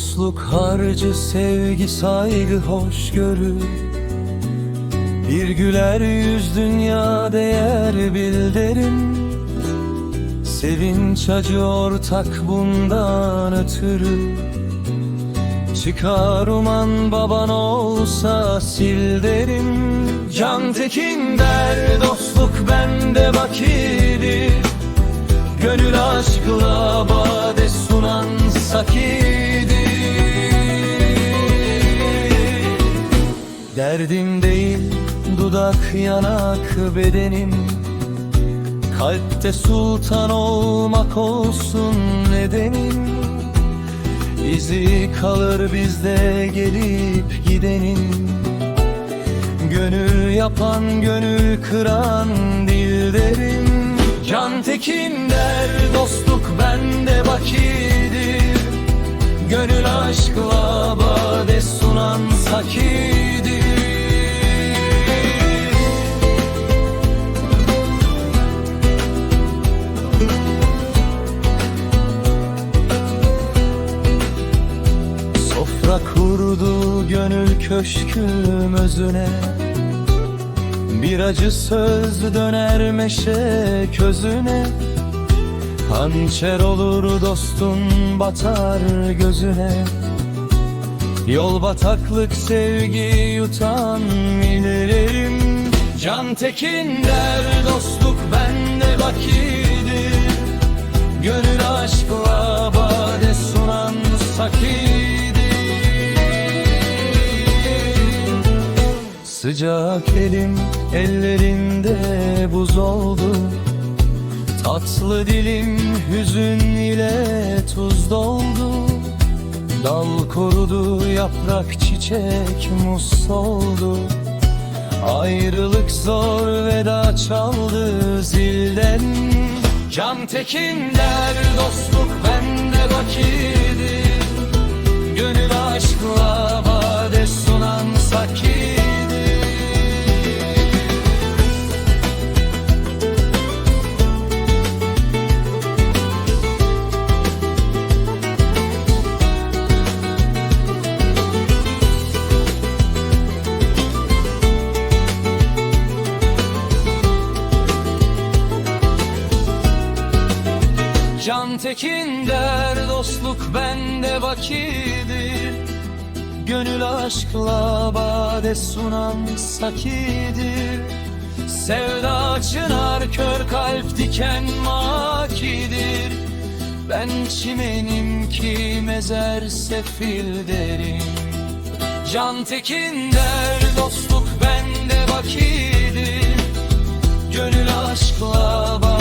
Dostluk harcı sevgi saygı hoşgörü. Bir güler yüz dünya değer bil derim Sevinç acı ortak bundan ötürü. Çıkar uman baban olsa sil derim. Can tekin der dostluk bende bakidir. Gönül aşkla bade sunan sakidir Derdim değil dudak yanak bedenim. Kalpte sultan olmak olsun nedenim. İzi kalır bizde gelip gidenin. Gönül yapan gönül kıran dilderim. Can tekin der dostluk bende bakidir. Gönül aşkla bade sunan sakidir köşküm özüne. Bir acı söz döner meşe közüne. Hançer olur dostun batar gözüne. Yol bataklık sevgi yutan millerim Can tekin der dostluk bende bakidir Sıcak elim ellerinde buz oldu. Tatlı dilim hüzün ile tuz doldu. Dal korudu yaprak çiçek mus soldu. Ayrılık zor veda çaldı zilden. Can tekin der dostluk bende bakidir Gönül aşkla bade Can tekin der dostluk bende bakidir Gönül aşkla bade sunan sakidir Sevda çınar kör kalp diken makidir. Ben çimenim ki mezer sefil derim. Can tekin der dostluk bende bakidir Gönül aşkla bade